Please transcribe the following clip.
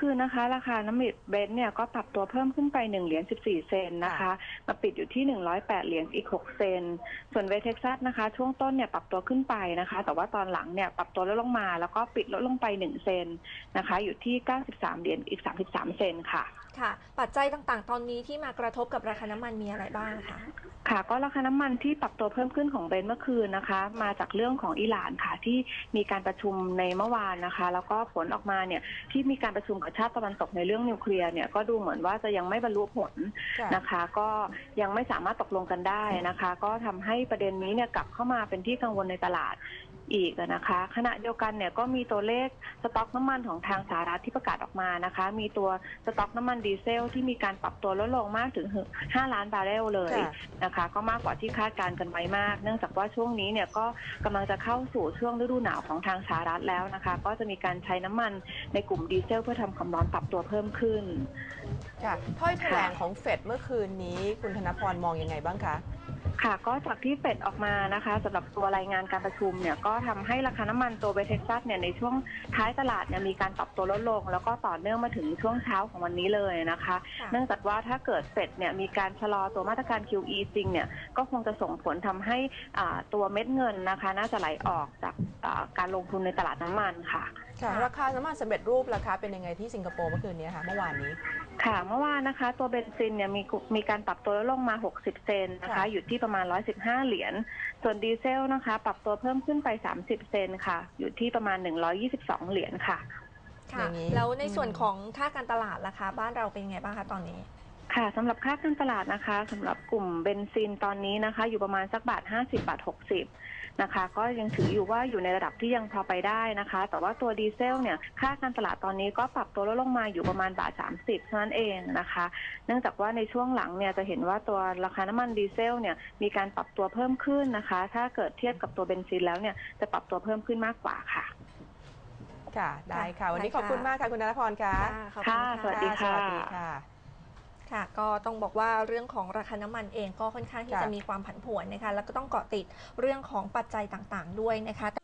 คืนนะคะ ราคาน้ำมันเบรนท์เนี่ยก็ปรับตัวเพิ่มขึ้นไป 1 เหรียญ 14 เซนต์นะคะ มาปิดอยู่ที่ 108 เหรียญอีก 6 เซนต์ส่วนเวสเท็กซัสนะคะ ช่วงต้นเนี่ยปรับตัวขึ้นไปนะคะ แต่ว่าตอนหลังเนี่ยปรับตัวลดลงมา แล้วก็ปิดลดลงไป 1 เซนต์นะคะ อยู่ที่ 93 เหรียญอีก 33 เซนต์ค่ะ ค่ะ ปัจจัยต่างๆ ตอนนี้ที่มากระทบกับราคาน้ำมันมีอะไรบ้างคะค่ะก็ราคาน้ำมันที่ปรับตัวเพิ่มขึ้นของเบรนท์เมื่อคืนนะคะ มาจากเรื่องของอิหร่านค่ะที่มีการประชุมในเมื่อวานนะคะ แล้วก็ผลออกมาเนี่ยที่มีการประชุมกับชาติตะวันตกในเรื่องนิวเคลียร์เนี่ยก็ดูเหมือนว่าจะยังไม่บรรลุผลค่ะนะคะ ก็ยังไม่สามารถตกลงกันได้นะคะ ก็ทำให้ประเด็นนี้เนี่ยกลับเข้ามาเป็นที่กังวลในตลาด อีกนะคะ ขณะเดียวกันเนี่ยก็มีตัวเลขสต็อกน้ำมันของทางสหรัฐที่ประกาศออกมานะคะ มีตัวสต็อกน้ำมันดีเซลที่มีการปรับตัวลดลงมากถึง 5 ล้านบาร์เรลเลยนะคะ ก็มากกว่าที่คาดการณ์กันไว้มาก เนื่องจากว่าช่วงนี้เนี่ยก็กำลังจะเข้าสู่ช่วงฤดูหนาวของทางสหรัฐแล้วนะคะ ก็จะมีการใช้น้ำมันในกลุ่มดีเซล เพื่อทำความร้อนปรับตัวเพิ่มขึ้นค่ะถ้อยแถลงของเฟดเมื่อคืนนี้คุณธนพรมองยังไงบ้างคะ ค่ะ ก็จากที่เฟดออกมานะคะสำหรับตัวรายงานการประชุมเนี่ยก็ทำให้ราคาน้ำมันตัวเวสเท็กซัสเนี่ยในช่วงท้ายตลาดเนี่ยมีการปรับตัวลดลง แล้วก็ต่อเนื่องมาถึงช่วงเช้าของวันนี้เลยนะคะ ค่ะ เนื่องจากว่าถ้าเกิดเฟดเนี่ยมีการชะลอตัวมาตรการ QE จริงเนี่ยก็คงจะส่งผลทำให้อ่าตัวเม็ดเงินนะคะ น่าจะไหลออกจาก อ่าการลงทุนในตลาดน้ำมันค่ะ ค่ะ ราคาน้ำมันสำเร็จรูปราคาเป็นยังไงที่สิงคโปร์เมื่อคืนนี้คะเมื่อวานนี้ ค่ะเมื่อวานนะคะ ตัวเบนซินเนี่ยมีกุมีการปรับตัวลดลงมา 60 เซนต์นะคะ ค่ะ อยู่ที่ประมาณ 115 เหรียญส่วนดีเซลนะคะ ปรับตัวเพิ่มขึ้นไป 30 เซนต์ค่ะ อยู่ที่ประมาณ 122 เหรียญค่ะ ค่ะ อย่างนี้แล้วในส่วนอืมของค่าการตลาดล่ะคะบ้านเราเป็นยังไงบ้างคะตอนนี้ ค่ะสำหรับค่าการตลาดนะคะสำหรับกลุ่มเบนซินตอนนี้นะคะ อยู่ประมาณสักบาท50 บาท 60 นะคะ ก็ยังถืออยู่ว่าอยู่ในระดับที่ยังพอไปได้นะคะ แต่ว่าตัวดีเซลเนี่ยค่าการตลาดตอนนี้ก็ปรับตัวลดลงมาอยู่ประมาณบาท 30เท่านั้นเองนะคะ เนื่องจากว่าในช่วงหลังเนี่ยจะเห็นว่าตัวราคาน้ำมันดีเซลเนี่ยมีการปรับตัวเพิ่มขึ้นนะคะ ถ้าเกิดเทียบกับตัวเบนซินแล้วเนี่ยจะปรับตัวเพิ่มขึ้นมากกว่าค่ะค่ะ ได้ค่ะ วันนี้ได้ขอบคุณค่ะมากค่ะ คุณธนพรค่ะขอบณค่ะ สวัสดีค่ะสวัสดีค่ะ ค่ะก็ต้องบอกว่าเรื่องของราคาน้ำมันเองก็ค่อนข้างที่ค่ะ จะมีความผันผวนนะคะ แล้วก็ต้องเกาะติดเรื่องของปัจจัยต่างๆด้วยนะคะ